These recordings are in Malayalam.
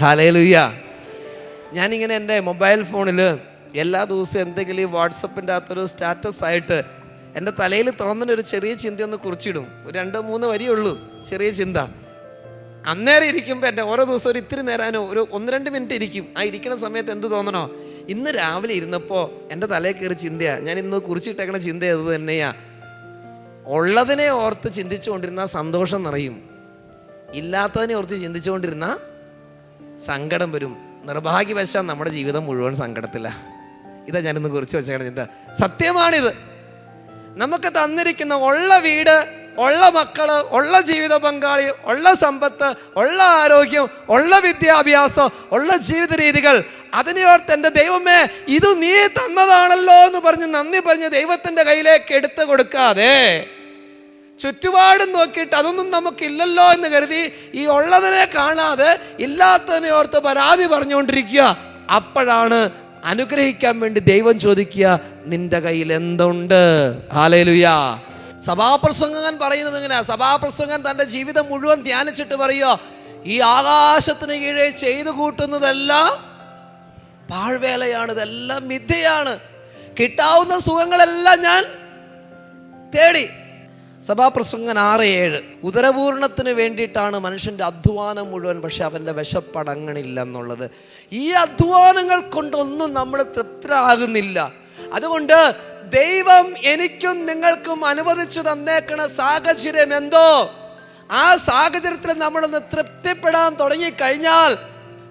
ഹാലേ ലുയ്യ ഞാനിങ്ങനെ എന്റെ മൊബൈൽ ഫോണിൽ എല്ലാ ദിവസവും എന്തെങ്കിലും ഈ വാട്സപ്പിന്റെ അകത്തൊരു സ്റ്റാറ്റസ് ആയിട്ട് എന്റെ തലയിൽ തോന്നുന്ന ഒരു ചെറിയ ചിന്ത ഒന്ന് കുറിച്ചിടും. ഒരു രണ്ടോ മൂന്നോ വരിയേ ഉള്ളൂ ചെറിയ ചിന്ത. അന്നേരം ഇരിക്കുമ്പോൾ എന്റെ ഓരോ ദിവസം ഒരു ഇത്തിരി നേരാനോ ഒരു ഒന്ന് രണ്ട് മിനിറ്റ് ഇരിക്കും. ആ ഇരിക്കുന്ന സമയത്ത് എന്ത് തോന്നണോ? ഇന്ന് രാവിലെ ഇരുന്നപ്പോൾ എന്റെ തലയിൽ കയറി ചിന്തയാണ് ഞാൻ ഇന്ന് കുറിച്ചിട്ടേക്കണ ചിന്ത അത് തന്നെയാ. ഉള്ളതിനെ ഓർത്ത് ചിന്തിച്ചുകൊണ്ടിരുന്ന സന്തോഷം നിറയും. ഇല്ലാത്തതിനെ ഓർത്ത് ചിന്തിച്ചുകൊണ്ടിരുന്ന സങ്കടം വരും. നിർഭാഗ്യവശാൽ നമ്മുടെ ജീവിതം മുഴുവൻ സങ്കടത്തില്ല ഇതാ ഞാനിന്ന് കുറിച്ച് വെച്ചേക്കണ ചിന്ത സത്യമാണിത്. നമുക്ക് തന്നിരിക്കുന്ന ഉള്ള വീട് ഉള്ള മക്കൾ ഉള്ള ജീവിത പങ്കാളി ഉള്ള സമ്പത്ത് ഉള്ള ആരോഗ്യം ഉള്ള വിദ്യാഭ്യാസം ഉള്ള ജീവിത രീതികൾ അതിനോർത്ത് എന്റെ ദൈവമേ ഇത് നീ തന്നതാണല്ലോ എന്ന് പറഞ്ഞ് നന്ദി പറഞ്ഞ് ദൈവത്തിന്റെ കയ്യിലേക്ക് എടുത്തു കൊടുക്കാതെ ചുറ്റുപാടും നോക്കിയിട്ട് അതൊന്നും നമുക്കില്ലല്ലോ എന്ന് കരുതി ഈ ഉള്ളതിനെ കാണാതെ ഇല്ലാത്തതിനെ ഓർത്ത് പരാതി പറഞ്ഞുകൊണ്ടിരിക്കുക. അപ്പോഴാണ് അനുഗ്രഹിക്കാൻ വേണ്ടി ദൈവം ചോദിക്കുക നിന്റെ കയ്യിൽ എന്തുണ്ട്? ഹാലേലുയാ സഭാപ്രസംഗൻ പറയുന്നത് എങ്ങനെയാ സഭാപ്രസംഗൻ തന്റെ ജീവിതം മുഴുവൻ ധ്യാനിച്ചിട്ട് പറയുക ഈ ആകാശത്തിന് കീഴെ ചെയ്തു കൂട്ടുന്നതെല്ലാം പാഴ്വേലയാണ് ഇതെല്ലാം മിഥ്യയാണ്. കിട്ടാവുന്ന സുഖങ്ങളെല്ലാം ഞാൻ തേടി സഭാപ്രസംഗൻ ആറ് ഏഴ്. ഉദരപൂർണത്തിന് വേണ്ടിയിട്ടാണ് മനുഷ്യന്റെ അധ്വാനം മുഴുവൻ പക്ഷെ അവന്റെ വിശപ്പടങ്ങണില്ല എന്നുള്ളത് ഈ അധ്വാനങ്ങൾ കൊണ്ടൊന്നും നമ്മൾ തൃപ്തരാകുന്നില്ല. അതുകൊണ്ട് ദൈവം എനിക്കും നിങ്ങൾക്കും അനുവദിച്ചു തന്നേക്കണ സാഹചര്യം എന്തോ? ആ സാഹചര്യത്തിൽ നമ്മളൊന്ന് തൃപ്തിപ്പെടാൻ തുടങ്ങിക്കഴിഞ്ഞാൽ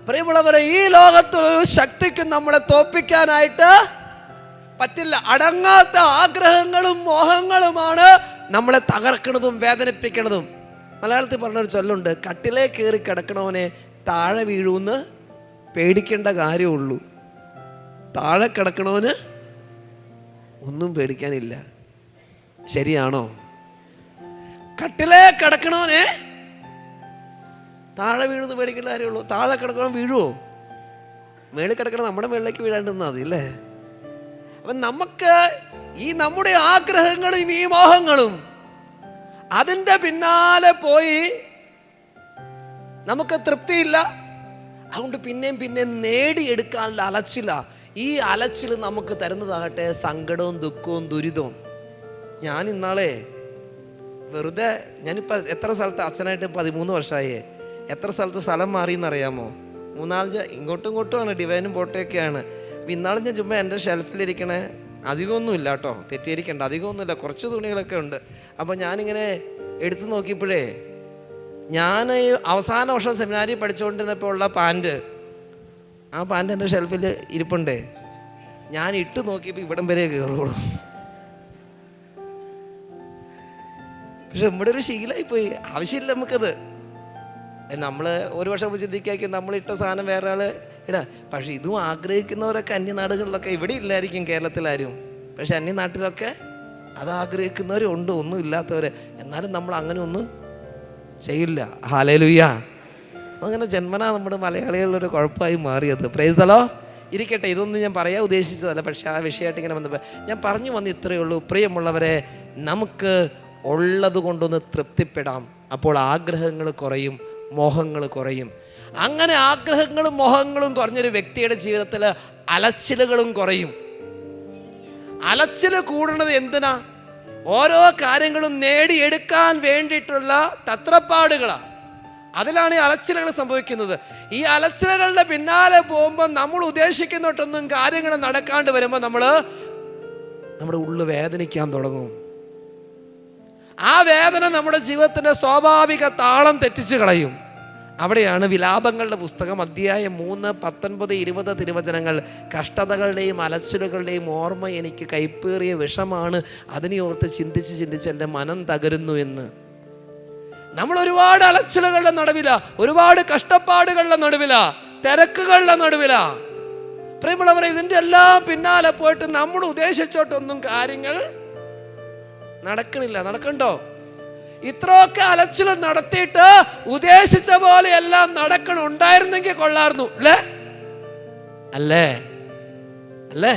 പ്രിയമുള്ളവരെ ഈ ലോകത്തൊരു ശക്തിക്കും നമ്മളെ തോപ്പിക്കാനായിട്ട് പറ്റില്ല. അടങ്ങാത്ത ആഗ്രഹങ്ങളും മോഹങ്ങളുമാണ് നമ്മളെ തകർക്കണതും വേദനിപ്പിക്കണതും. മലയാളത്തിൽ പറഞ്ഞൊരു ചൊല്ലുണ്ട് കട്ടിലേ കയറി കിടക്കണവനെ താഴെ വീഴുമെന്ന് പേടിക്കേണ്ട കാര്യമുള്ളൂ. താഴെ കിടക്കണവന് ഒന്നും പേടിക്കാനില്ല. ശരിയാണോ? കട്ടിലേ കിടക്കണവനെ താഴെ വീഴുന്ന് പേടിക്കേണ്ട കാര്യമുള്ളൂ. താഴെ കിടക്കണം വീഴുമോ മേളിൽ കിടക്കണം നമ്മുടെ മേളിലേക്ക് വീഴാണ്ടെന്നാ മതി അല്ലേ? അപ്പം നമുക്ക് ഈ നമ്മുടെ ആഗ്രഹങ്ങളും ഈ മോഹങ്ങളും അതിന്റെ പിന്നാലെ പോയി നമുക്ക് തൃപ്തിയില്ല. അതുകൊണ്ട് പിന്നെയും പിന്നെയും നേടിയെടുക്കാനുള്ള അലച്ചില. ഈ അലച്ചിൽ നമുക്ക് തരുന്നതാകട്ടെ സങ്കടവും ദുഃഖവും ദുരിതവും. ഞാൻ ഇന്നാളെ വെറുതെ ഞാനിപ്പോൾ എത്ര സ്ഥലത്ത് അച്ഛനായിട്ട് പതിമൂന്ന് വർഷമായേ. എത്ര സ്ഥലത്ത് സ്ഥലം മാറി മാറിയെന്നറിയാമോ? മൂന്നാലഞ്ച് ഇങ്ങോട്ടും ഇങ്ങോട്ടുമാണ് ഡിവൈനും പോട്ടയൊക്കെയാണ്. അപ്പം ഇന്നാളും ഞാൻ ചുമ്മാ എന്റെ ഷെൽഫിലിരിക്കണേ. അധികമൊന്നുമില്ല കേട്ടോ. തെറ്റിയിരിക്കേണ്ട അധികമൊന്നുമില്ല. കുറച്ച് തുണികളൊക്കെ ഉണ്ട്. അപ്പോൾ ഞാനിങ്ങനെ എടുത്തു നോക്കിയപ്പോഴേ ഞാൻ അവസാന വർഷം സെമിനാരി പഠിച്ചുകൊണ്ടിരുന്നപ്പോൾ ഉള്ള പാന്റ് ആ പാന്റ് എന്റെ ഷെൽഫിൽ ഇരിപ്പുണ്ടേ. ഞാൻ ഇട്ട് നോക്കിയപ്പോൾ ഇവിടം വരെ കയറുള്ളൂ. പക്ഷെ നമ്മുടെ ഒരു ശീലമായിപ്പോയി. ആവശ്യമില്ല നമുക്കത്. നമ്മൾ ഒരു വർഷം ചിന്തിക്കാക്കി നമ്മൾ ഇട്ട സാധനം വേറെ ആൾ ഇടാ പക്ഷെ ഇതും ആഗ്രഹിക്കുന്നവരൊക്കെ അന്യനാടുകളിലൊക്കെ ഇവിടെ ഇല്ലായിരിക്കും കേരളത്തിലാരും പക്ഷെ അന്യനാട്ടിലൊക്കെ അത് ആഗ്രഹിക്കുന്നവരും ഉണ്ട് ഒന്നും ഇല്ലാത്തവർ എന്നാലും നമ്മൾ അങ്ങനെ ഒന്നും ചെയ്യില്ല. ഹാലലുയ്യ അങ്ങനെ ജന്മനാ നമ്മുടെ മലയാളികളിലൊരു കുഴപ്പമായി മാറിയത്. പ്രൈസലോ ഇരിക്കട്ടെ ഇതൊന്നും ഞാൻ പറയാൻ ഉദ്ദേശിച്ചതല്ല പക്ഷേ ആ വിഷയമായിട്ട് ഇങ്ങനെ വന്നപ്പോൾ ഞാൻ പറഞ്ഞു വന്ന് ഇത്രയേ ഉള്ളൂ. പ്രിയമുള്ളവരെ നമുക്ക് ഉള്ളത് കൊണ്ടൊന്ന് തൃപ്തിപ്പെടാം. അപ്പോൾ ആഗ്രഹങ്ങൾ കുറയും മോഹങ്ങൾ കുറയും. അങ്ങനെ ആഗ്രഹങ്ങളും മോഹങ്ങളും കുറഞ്ഞൊരു വ്യക്തിയുടെ ജീവിതത്തിൽ അലച്ചിലുകളും കുറയും. അലച്ചിൽ കൂടുന്നത് എന്തിനാ? ഓരോ കാര്യങ്ങളും നേടിയെടുക്കാൻ വേണ്ടിയിട്ടുള്ള തത്രപ്പാടുകളാ. അതിലാണ് ഈ അലച്ചിലകൾ സംഭവിക്കുന്നത്. ഈ അലച്ചിലകളുടെ പിന്നാലെ പോകുമ്പോൾ നമ്മൾ ഉദ്ദേശിക്കുന്നൊട്ടൊന്നും കാര്യങ്ങൾ നടക്കാണ്ട് വരുമ്പോൾ നമ്മൾ നമ്മുടെ ഉള്ളു വേദനിക്കാൻ തുടങ്ങും. ആ വേദന നമ്മുടെ ജീവിതത്തിന്റെ സ്വാഭാവിക താളം തെറ്റിച്ച് കളയും. അവിടെയാണ് വിലാപങ്ങളുടെ പുസ്തകം അധ്യായം മൂന്ന് പത്തൊൻപത് ഇരുപത് തിരുവചനങ്ങൾ. കഷ്ടതകളുടെയും അലച്ചിലുകളുടെയും ഓർമ്മ എനിക്ക് കൈപ്പേറിയ വിഷമാണ്. അതിനെ ഓർത്ത് ചിന്തിച്ച് ചിന്തിച്ച് എന്റെ മനം തകരുന്നു എന്ന്. നമ്മൾ ഒരുപാട് അലച്ചിലുകളുടെ നടുവില. ഒരുപാട് കഷ്ടപ്പാടുകളുടെ നടുവില. തിരക്കുകളുടെ നടുവില. പ്രിയമുള്ളവരെ ഇതിന്റെ എല്ലാം പിന്നാലെ പോയിട്ട് നമ്മൾ ഉദ്ദേശിച്ചോട്ടൊന്നും കാര്യങ്ങൾ നടക്കണില്ല. നടക്കണ്ടോ? ഇത്രയൊക്കെ അലച്ചിലും നടത്തിയിട്ട് ഉദ്ദേശിച്ച പോലെ എല്ലാം നടക്കണം ഉണ്ടായിരുന്നെങ്കിൽ കൊള്ളായിരുന്നു. അല്ലേ? അല്ലേ? അല്ലേ?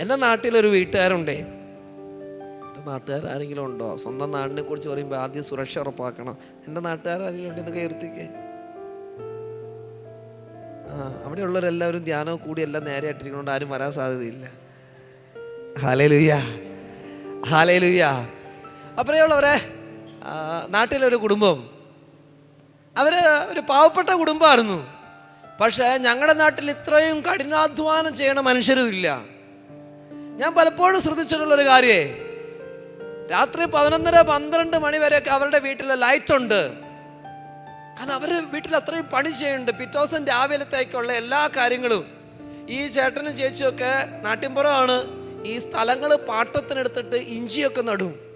എന്റെ നാട്ടിലൊരു വീട്ടുകാരുണ്ടേ. എന്റെ നാട്ടുകാർ ആരെങ്കിലും ഉണ്ടോ? സ്വന്തം നാടിനെ കുറിച്ച് പറയുമ്പോൾ ആദ്യം സുരക്ഷ ഉറപ്പാക്കണം. എന്റെ നാട്ടുകാർ ആരെങ്കിലും ഉണ്ടെന്ന് കയർത്തിക്കേ ആ അവിടെയുള്ളവരെല്ലാവരും ധ്യാനവും കൂടി എല്ലാം നേരെ ആയിട്ടിരിക്കുന്നതുകൊണ്ട് ആരും വരാൻ സാധ്യതയില്ല. ഹാലേ ലുയ്യ ഹാലേ ലുയ്യ അപ്പോഴേയുള്ളവരെ നാട്ടിലൊരു കുടുംബം. അവർ ഒരു പാവപ്പെട്ട കുടുംബമായിരുന്നു. പക്ഷേ ഞങ്ങളുടെ നാട്ടിൽ ഇത്രയും കഠിനാധ്വാനം ചെയ്യണ മനുഷ്യരും ഇല്ല. ഞാൻ പലപ്പോഴും ശ്രദ്ധിച്ചിട്ടുള്ളൊരു കാര്യേ. രാത്രി പതിനൊന്നര പന്ത്രണ്ട് മണി വരെയൊക്കെ അവരുടെ വീട്ടിൽ ലൈറ്റ് ഉണ്ട് കാരണം അവർ വീട്ടിൽ അത്രയും പണി ചെയ്യുന്നുണ്ട്. പിറ്റേ ദിവസം രാവിലത്തേക്കുള്ള എല്ലാ കാര്യങ്ങളും. ഈ ചേട്ടനും ചേച്ചിയൊക്കെ നാട്ടിൻപുറമാണ്. ഈ സ്ഥലങ്ങൾ പാട്ടത്തിനെടുത്തിട്ട് ഇഞ്ചിയൊക്കെ നടും.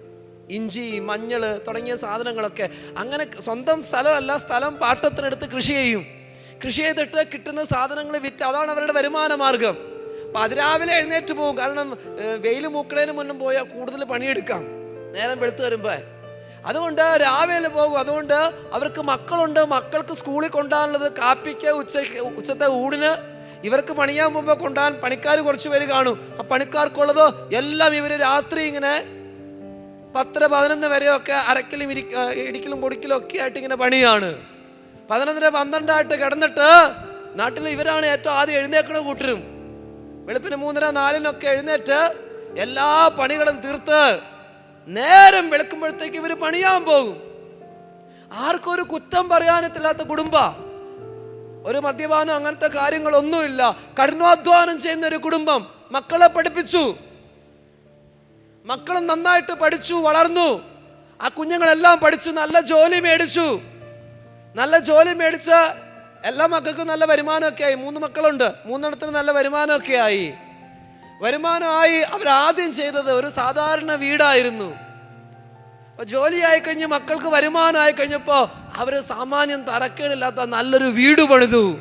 ഇഞ്ചി മഞ്ഞൾ തുടങ്ങിയ സാധനങ്ങളൊക്കെ അങ്ങനെ സ്വന്തം സ്ഥലമല്ല സ്ഥലം പാട്ടത്തിനെടുത്ത് കൃഷി ചെയ്യും. കൃഷി ചെയ്തിട്ട് കിട്ടുന്ന സാധനങ്ങൾ വിറ്റ് അതാണ് അവരുടെ വരുമാന മാർഗം. അപ്പം അതിരാവിലെ എഴുന്നേറ്റ് പോകും. കാരണം വെയിൽ മൂക്കണേന് മുന്നും പോയാൽ കൂടുതൽ പണിയെടുക്കാം. നേരം വെളുത്ത് വരുമ്പോൾ അതുകൊണ്ട് രാവിലെ പോകും. അതുകൊണ്ട് അവർക്ക് മക്കളുണ്ട്. മക്കൾക്ക് സ്കൂളിൽ കൊണ്ടുപോകാനുള്ളത് കാപ്പിക്ക് ഉച്ച ഉച്ചത്തെ ഊടിന് ഇവർക്ക് പണിയാൻ പോകുമ്പോൾ കൊണ്ടാൻ പണിക്കാർ കുറച്ച് പേര് കാണും. ആ പണിക്കാർക്കുള്ളത് എല്ലാം ഇവർ രാത്രി ഇങ്ങനെ പത്തര പതിനൊന്ന് വരെയൊക്കെ അരക്കലും ഇരി ഇടിക്കലും പൊടിക്കലും ഒക്കെ ആയിട്ട് ഇങ്ങനെ പണിയാണ്. പതിനൊന്നര പന്ത്രണ്ടായിട്ട് കിടന്നിട്ട് നാട്ടിൽ ഇവരാണ് ഏറ്റവും ആദ്യം എഴുന്നേക്കണ കൂട്ടരും. വെളുപ്പിന് മൂന്നര നാലിനൊക്കെ എഴുന്നേറ്റ് എല്ലാ പണികളും തീർത്ത് നേരം വെളുക്കുമ്പോഴത്തേക്ക് ഇവർ പണിയാൻ പോകും. ആർക്കും ഒരു കുറ്റം പറയാനത്തില്ലാത്ത കുടുംബ. ഒരു മദ്യപാനം അങ്ങനത്തെ കാര്യങ്ങളൊന്നുമില്ല. കഠിനാധ്വാനം ചെയ്യുന്ന ഒരു കുടുംബം മക്കളെ പഠിപ്പിച്ചു. മക്കളും നന്നായിട്ട് പഠിച്ചു വളർന്നു. ആ കുഞ്ഞുങ്ങളെല്ലാം പഠിച്ചു നല്ല ജോലി മേടിച്ചു. നല്ല ജോലി മേടിച്ച എല്ലാ മക്കൾക്കും നല്ല വരുമാനമൊക്കെ ആയി. മൂന്ന് മക്കളുണ്ട് മൂന്നെണ്ണത്തിന് നല്ല വരുമാനമൊക്കെ ആയി. വരുമാനമായി അവരാദ്യം ചെയ്തത് ഒരു സാധാരണ വീടായിരുന്നു. ജോലി ആയി കഴിഞ്ഞ് മക്കൾക്ക് വരുമാനമായി കഴിഞ്ഞപ്പോൾ അവർ സാമാന്യം തരക്കേടില്ലാത്ത നല്ലൊരു വീട് പണിതു.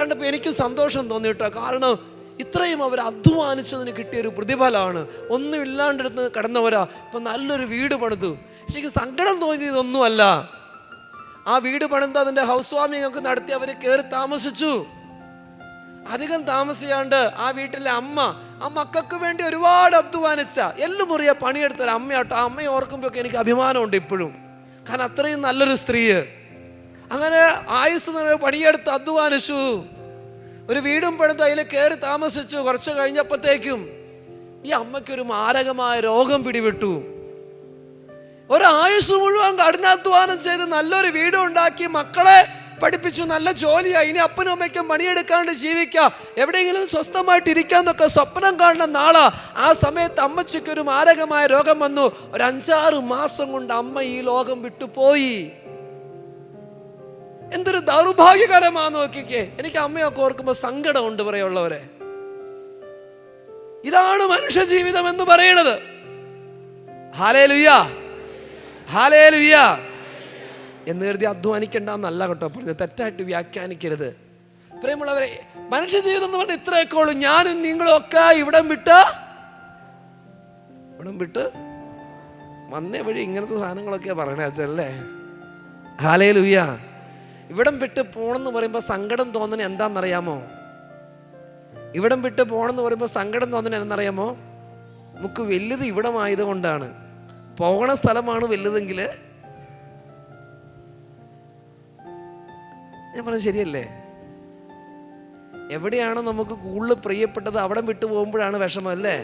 കണ്ടപ്പോൾ എനിക്കും സന്തോഷം തോന്നിട്ടോ? കാരണം ഇത്രയും അവർ അധ്വാനിച്ചതിന് കിട്ടിയ ഒരു പ്രതിഫലമാണ്. ഒന്നും ഇല്ലാണ്ടെടുത്ത് കടന്നവരാ. ഇപ്പൊ നല്ലൊരു വീട് പണിതു. പക്ഷേ എനിക്ക് സങ്കടം തോന്നിയത് ഒന്നുമല്ല ആ വീട് പണിത് അതിന്റെ ഹൗസ് വാമിംഗ് ഒക്കെ നടത്തി അവർ കയറി താമസിച്ചു. അധികം താമസിയാണ്ട് ആ വീട്ടിലെ അമ്മ ആ മക്കൾക്ക് വേണ്ടി ഒരുപാട് അധ്വാനിച്ച എല്ലുമുറിയ പണിയെടുത്ത ഒരു അമ്മയാട്ടോ. ആ അമ്മയെ ഓർക്കുമ്പോഴൊക്കെ എനിക്ക് അഭിമാനമുണ്ട് ഇപ്പോഴും. കാരണം അത്രയും നല്ലൊരു സ്ത്രീ. അങ്ങനെ ആയുസ് പണിയെടുത്ത് അധ്വാനിച്ചു. ഒരു വീടും പണിത് അതിൽ കയറി താമസിച്ചു. കുറച്ച് കഴിഞ്ഞപ്പോഴത്തേക്കും ഈ അമ്മയ്ക്കൊരു മാരകമായ രോഗം പിടിവിട്ടു ഒരായുസ് മുഴുവൻ കഠിനാധ്വാനം ചെയ്ത് നല്ലൊരു വീട് ഉണ്ടാക്കി മക്കളെ പഠിപ്പിച്ചു. നല്ല ജോലിയായി ഇനി അപ്പനും അമ്മയ്ക്കും പണിയെടുക്കാണ്ട് ജീവിക്കാം. എവിടെയെങ്കിലും സ്വസ്ഥമായിട്ട് ഇരിക്കാന്നൊക്കെ സ്വപ്നം കാണുന്ന നാളാ. ആ സമയത്ത് അമ്മച്ചിക്ക് ഒരു മാരകമായ രോഗം വന്നു. ഒരു അഞ്ചാറ് മാസം കൊണ്ട് അമ്മ ഈ ലോകം വിട്ടുപോയി. എന്തൊരു ദൗർഭാഗ്യകരമാ നോക്കിക്കേ. എനിക്ക് അമ്മയൊക്കെ ഓർക്കുമ്പോൾ സങ്കടമുണ്ട് പറയുള്ളവരെ. ഇതാണ് മനുഷ്യ ജീവിതം എന്ന് പറയണത് ഹാലേ ലുയ്യ ഹാലേ ലുയ്യ എന്ന് കരുതി അധ്വാനിക്കണ്ട എന്നല്ല കേട്ടോ പറഞ്ഞത്. തെറ്റായിട്ട് വ്യാഖ്യാനിക്കരുത്. പ്രിയമുള്ളവരെ മനുഷ്യ ജീവിതം എന്ന് പറഞ്ഞാൽ ഇത്രയൊക്കെ ഉള്ളൂ. ഞാനും നിങ്ങളും ഒക്കെ ഇവിടം വിട്ട് ഇവിടം വിട്ട് വന്നേ വഴി ഇങ്ങനത്തെ സാധനങ്ങളൊക്കെ പറയണേ അച്ഛല്ലേ ഹാലേ ലുയ്യ ഇവിടം വിട്ട് പോകണമെന്ന് പറയുമ്പോൾ സങ്കടം തോന്നണ എന്താണെന്നറിയാമോ ഇവിടം വിട്ട് പോകണമെന്ന് പറയുമ്പോൾ സങ്കടം തോന്നണ എന്താണെന്നറിയാമോ നമുക്ക് വലുത് ഇവിടമായതുകൊണ്ടാണ് പോകണ സ്ഥലമാണ് വലുതെങ്കിൽ ഞാൻ പറഞ്ഞത് ശരിയല്ലേ? എവിടെയാണോ നമുക്ക് കൂടുതൽ പ്രിയപ്പെട്ടത് അവിടെ വിട്ടു പോകുമ്പോഴാണ് വിഷമം അല്ലേ?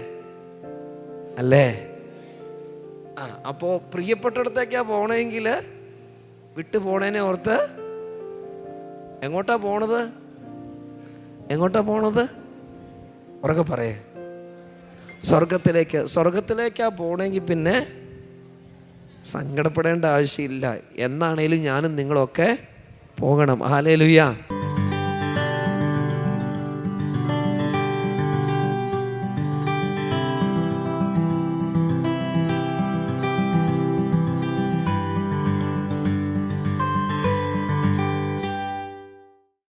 അല്ലേ? ആ അപ്പോ പ്രിയപ്പെട്ടിടത്തേക്കാണ് പോണെങ്കിൽ വിട്ടു പോണേനെ ഓർത്ത് എങ്ങോട്ടാ പോണത്? എങ്ങോട്ടാ പോണത്? ഉറക്കെ പറയേ. സ്വർഗത്തിലേക്ക് സ്വർഗത്തിലേക്കാ പോണെങ്കിൽ പിന്നെ സങ്കടപ്പെടേണ്ട ആവശ്യമില്ല. എന്നാണേലും ഞാനും നിങ്ങളൊക്കെ പോകണം. ഹാലേ